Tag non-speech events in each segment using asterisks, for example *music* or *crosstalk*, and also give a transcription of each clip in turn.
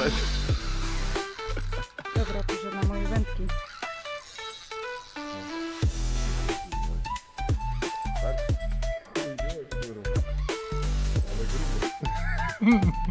poszedł. Dobra, piszę na moje wędki. Tak? Ale *laughs* grubo.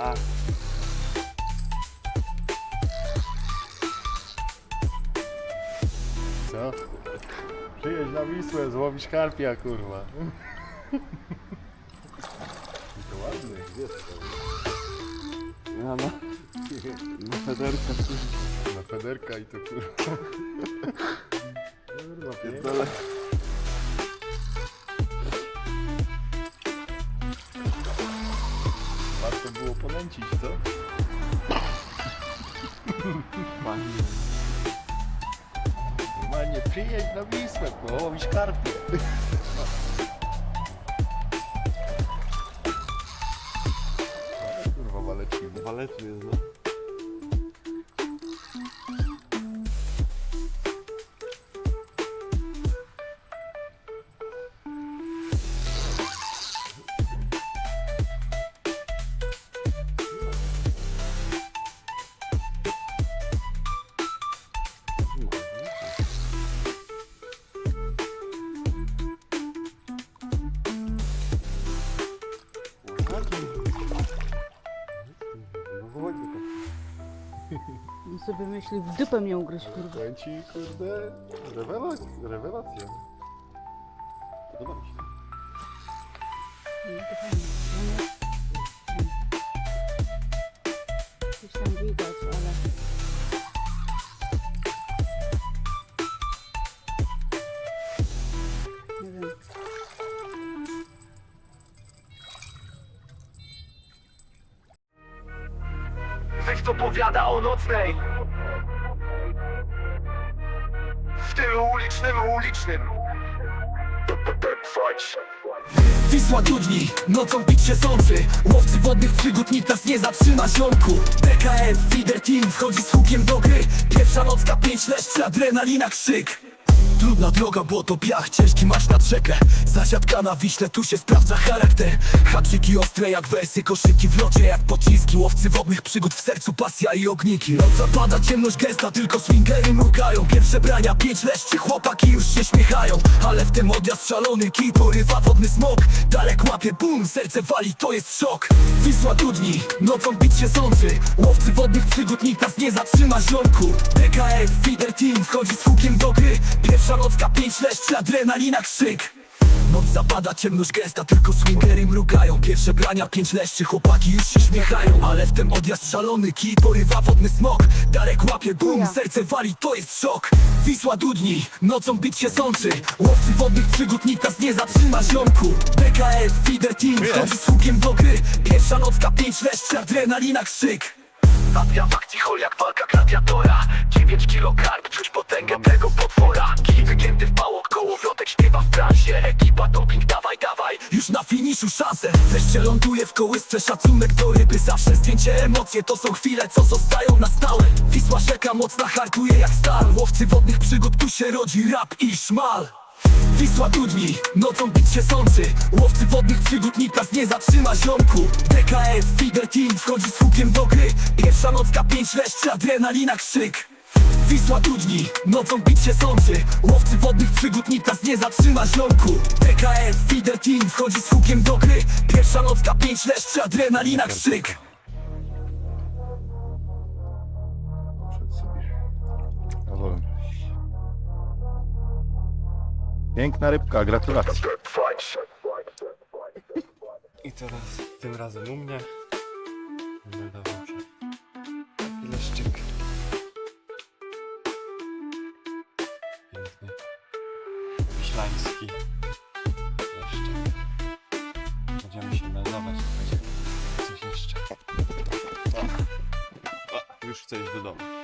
Tak. Co? Przyjedź na Wisłę, złowić karpia, kurwa. To ładny, jest. Ja na, na federkę Na federka i to kurwa. Kurwa, pięknie. pierdolę. Ponęcić, co? Normalnie przyjedź na Wisłę, połowić karpie. Kurwa walecimy. Waleczny jest, no. On sobie myśli, w dupę mnie ugryźć, kurwa. Powiem ci, kurde, rewelacja. rewelacja. Podoba mi się. No to fajnie. No nie- Coś tam widać, ale... Nie wiem. Weź co powiada o nocnej stylu ulicznym, ulicznym. Wisła dudni, nocą pić się sączy. Łowcy wodnych przygód, nikt nas nie zatrzyma ziomku. DKF, Feeder Team wchodzi z hukiem do gry. Pierwsza nocka, pięć leszczy, adrenalina, krzyk Trudna droga, bo to piach, ciężki masz nad rzekę. Zasiadka na wiśle, tu się sprawdza charakter. Haczyki ostre jak wersy, koszyki w locie jak pociski. Łowcy wodnych przygód w sercu, pasja i ogniki. Noc zapada, ciemność gęsta, tylko swingery mrugają Pierwsze brania, pięć leszczy, chłopaki już się śmiechają. Ale w tym odjazd szalony, kij porywa wodny smok. Dalek łapie bum, serce wali, to jest szok. Wisła dudni, nocą pić się sączy Łowcy wodnych przygód, nikt nas nie zatrzyma ziomku. DKF, Feeder Team wchodzi z hukiem do gry. Pierwsza nocka, pięć leszczy, adrenalina, krzyk. Noc zapada, ciemność gęsta, tylko swingery mrugają. Pierwsze brania, pięć leszczy, chłopaki już się śmiechają. Ale w tym odjazd szalony, kij porywa wodny smok. Darek łapie bum, serce wali, to jest szok. Wisła dudni, nocą bić się sączy. Łowcy wodnych przygód, nikt nas nie zatrzyma ziomku. DKF, Feeder Team, wchodzi z hukiem do gry. Pierwsza nocka, pięć leszczy, adrenalina, krzyk. Adria w akcji hol jak walka gladiatora 9 kilo karp, czuć potęgę tego potwora szanse Wreszcie ląduje w kołysce. Szacunek do ryby. Zawsze zdjęcie emocje. To są chwile co zostają na stałe. Wisła rzeka mocna hartuje jak stal. Łowcy wodnych przygód Tu się rodzi rap i szmal. Wisła dudni, nocą bić się sączy Łowcy wodnych przygód nikt nie zatrzyma ziomku. DKF, Feeder Team wchodzi z hukiem do gry. Pierwsza nocka, pięć leszczy, adrenalina, krzyk Wisła dudni, nocą bić się sączy Łowcy wodnych przygód nikt nas nie zatrzyma ziomku DKF, Feeder Team wchodzi z hukiem do gry Pierwsza nocka, pięć leszczy, adrenalina, krzyk Przed sobie. Na wolność. Piękna rybka, gratulacje. I teraz tym razem u mnie. Będę dawał Wiślański. Jeszcze. Będziemy się meldować, to coś jeszcze. O, już chcę iść do domu.